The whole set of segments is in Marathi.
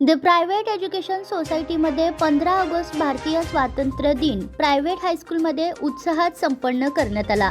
द प्रायव्हेट एज्युकेशन सोसायटीमध्ये पंधरा ऑगस्ट भारतीय स्वातंत्र्य दिन. प्रायव्हेट हायस्कूलमध्ये उत्साहात संपन्न करण्यात आला.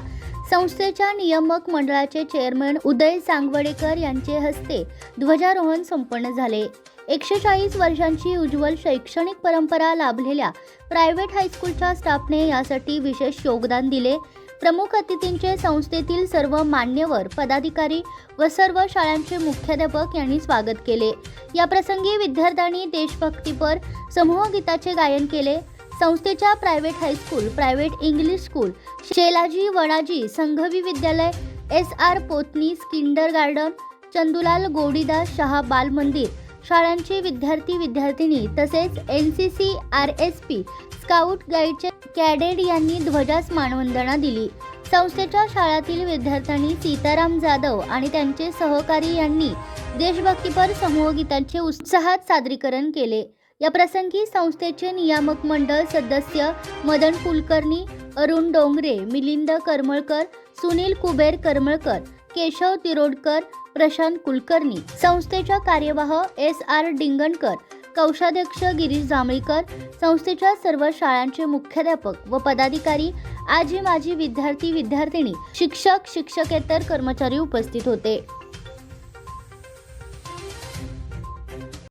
संस्थेच्या नियामक मंडळाचे चेअरमन उदय सांगवडेकर यांचे हस्ते ध्वजारोहण संपन्न झाले. एकशे चाळीस वर्षांची उज्ज्वल शैक्षणिक परंपरा लाभलेल्या प्रायव्हेट हायस्कूलच्या स्टाफने यासाठी विशेष योगदान दिले. प्रमुख अतिथींचे संस्थेतील सर्व मान्यवर पदाधिकारी व सर्व शाळांचे मुख्याध्यापक यांनी स्वागत केले. या प्रसंगी विद्यार्थ्यांनी देशभक्तीपर समूह गीताचे गायन केले. संस्थेच्या private high school private English school Shelaji Vanaji Sanghvi विद्यालय S R Potnis kindergarten Chandulal Godidas Shah बाल मंदिर शाळांचे विद्यार्थी विद्यार्थिनी तसेच N C C R S P scout गाईडचे कॅडेट यांनी ध्वजास मानवंदना दिली. संस्थेच्या शाळातील विद्यार्थ्यांनी सीताराम जाधव आणि त्यांचे सहकारी यांनी देशभक्तीपर समूह गीतांचे उत्साहात सादरीकरण केले. या प्रसंगी संस्थेचे नियामक मंडळ सदस्य मदन कुलकर्णी अरुण डोंगरे मिलिंद करमळकर सुनील कुबेर करमळकर केशव तिरोडकर प्रशांत कुलकर्णी संस्थेच्या कार्यवाह एस आर डिंगणकर कौशाध्यक्ष गिरीश जांभळीकर संस्थेच्या सर्व शाळांचे मुख्याध्यापक व पदाधिकारी आजी माजी विद्यार्थी विद्यार्थिनी शिक्षक शिक्षकेतर कर्मचारी उपस्थित होते.